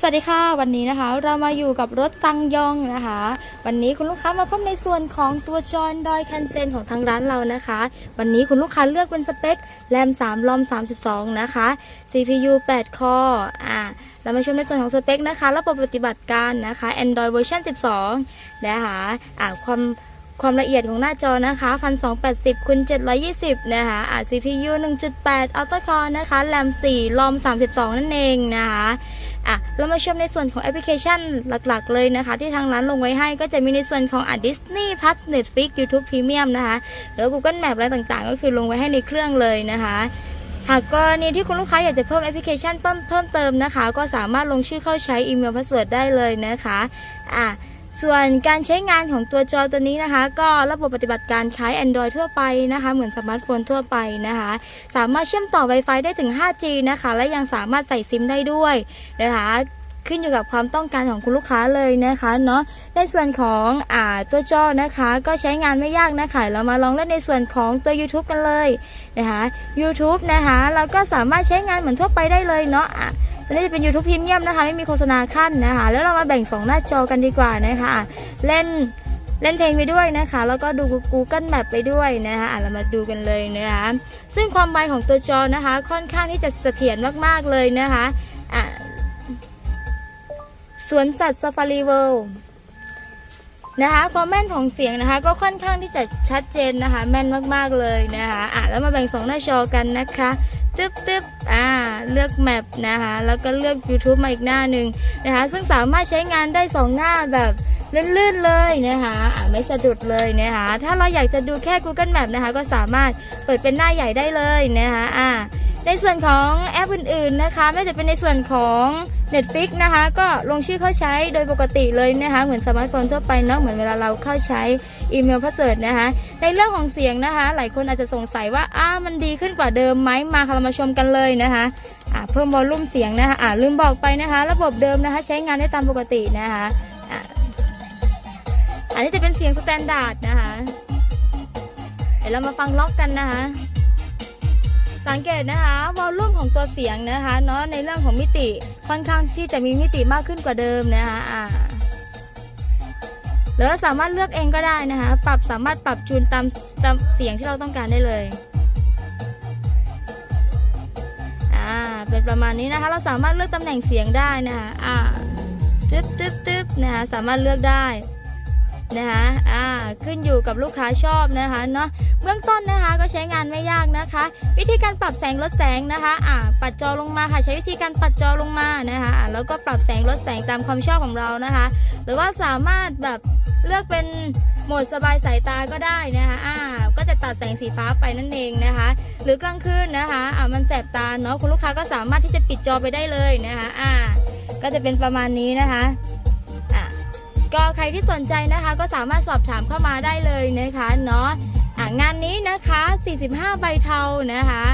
สวัสดีค่ะ วันนี้นะคะ เรามาอยู่กับรถซังยองนะคะ วันนี้คุณลูกค้ามาพบในส่วนของตัวจอ Android คันเซนของทางร้านเรานะคะ วันนี้คุณลูกค้าเลือกเป็นสเปคแรม3รอม 32 นะคะ CPU 8 คออ่าเรามาชมในส่วนของสเปคนะคะระบบปฏิบัติการนะคะ Android เวอร์ชัน12 นะคะอ่าความความละเอียดของหน้าจอนะคะ1280คูณ720 นะคะอ่า CPU 1.8 Octa Core นะคะแรม4รอม32 นั่นเองนะคะ อะเรามาชมในส่วนของแอปพลิเคชันหลักๆ เลยนะคะ ที่ทางร้านลงไว้ให้ก็จะมีในส่วนของอะ Disney Plus Netflix YouTube Premium นะคะแล้ว Google Map อะไรต่างๆ ก็คือลงไว้ให้ในเครื่องเลยนะคะหากกรณีที่คุณลูกค้าอยากจะเพิ่มแอปพลิเคชันเพิ่มเพิ่มเติมนะคะ ก็สามารถลงชื่อเข้าใช้อีเมลพาสเวิร์ดได้เลยนะคะ อะ ส่วนการใช้งานของตัวจอตัวนี้นะคะ ก็ระบบปฏิบัติการคล้าย Android ทั่วไปนะคะ เหมือนสมาร์ทโฟนทั่วไปนะคะ สามารถเชื่อมต่อ Wi-Fi ได้ถึง 5G นะคะ และยังสามารถใส่ซิมได้ด้วยนะคะขึ้นอยู่กับความต้องการของคุณลูกค้าเลยนะคะเนาะในส่วนของอ่าตัวจอนะคะ ก็ใช้งานไม่ยากนะคะเรามาลองเล่นในส่วนของตัว YouTube กันเลยนะคะ YouTube นะคะ เราก็สามารถใช้งานเหมือนทั่วไปได้เลยเนาะ วันนี้จะเป็น YouTube Premium นะคะ ไม่มีโฆษณาขั้นนะคะ แล้วเรามาแบ่ง 2 หน้าจอกันดีกว่านะคะ เล่นเล่นเพลงไปด้วยนะคะ แล้วก็ดู Google Map ไปด้วยนะคะอะเรามาดูกันเลยนะคะ ซึ่งความไวของตัวจอนะคะ ค่อนข้างที่จะเสถียรมากๆเลยนะคะอะสวนสัตว์ซาฟารีเวิลด์นะคะความแม่นของเสียงนะคะ ก็ค่อนข้างที่จะชัดเจนนะคะ แม่นมากๆเลยนะคะอะแล้วมาแบ่งสองหน้าจอกันนะคะ จึ๊บจึ๊บอ่าเลือกแมปนะคะแล้วก็เลือก YouTube มาอีกหน้าหนึ่งนะคะซึ่งสามารถใช้งานได้สองหน้าแบบลื่นๆเลยนะคะอะไม่สะดุดเลยนะคะถ้าเราอยากจะดูแค่ Google Map นะคะก็สามารถเปิดเป็นหน้าใหญ่ได้เลยนะคะอ่า ในส่วนของแอปอื่นๆนะคะ ไม่ว่าจะเป็นในส่วนของ Netflix นะคะ ก็ลงชื่อเข้าใช้โดยปกติเลยนะคะ เหมือนสมาร์ทโฟนทั่วไปเนาะเหมือนเวลาเราเข้าใช้อีเมลพาสเวิร์ดนะคะ ในเรื่องของเสียงนะคะ หลายคนอาจจะสงสัยว่าอ้ามันดีขึ้นกว่าเดิมไหมมาค่ะเรามาชมกันเลยนะคะอ่าเพิ่มวอลลุ่มเสียงนะคะอ่าลืมบอกไปนะคะ ระบบเดิมนะคะ ใช้งานได้ตามปกตินะคะอ่าอันนี้จะเป็นเสียงสแตนดาร์ดนะคะเดี๋ยวเรามาฟังล็อกกันนะคะ สังเกตนะคะวอลลุ่มของตัวเสียงนะคะเนาะในเรื่องของมิติค่อนข้างที่จะมีมิติมากขึ้นกว่าเดิมนะคะอ่าแล้วเราสามารถเลือกเองก็ได้นะคะ ปรับสามารถปรับจูนตามตามเสียงที่เราต้องการได้เลยอ่าเป็นประมาณนี้นะคะ เราสามารถเลือกตำแหน่งเสียงได้นะคะอ่าตึ๊บตึ๊บตึ๊บนะคะสามารถเลือกได้ นะคะอ่าขึ้นอยู่กับลูกค้าชอบนะคะเนาะเบื้องต้นนะคะก็ใช้งานไม่ยากนะคะ วิธีการปรับแสงลดแสงนะคะอ่าปัดจอลงมาค่ะ ใช้วิธีการปัดจอลงมานะคะอ่าแล้วก็ปรับแสงลดแสงตามความชอบของเรานะคะ หรือว่าสามารถแบบเลือกเป็นโหมดสบายสายตาก็ได้นะคะอ่าก็จะตัดแสงสีฟ้าไปนั่นเองนะคะ หรือกลางคืนนะคะอ่ามันแสบตาเนาะคุณลูกค้าก็สามารถที่จะปิดจอไปได้เลยนะคะอ่าก็จะเป็นประมาณนี้นะคะ ก็ใครที่สนใจนะคะก็สามารถสอบถามเข้ามาได้เลยนะคะเนาะงานนี้นะคะ 45 ใบเทานะคะ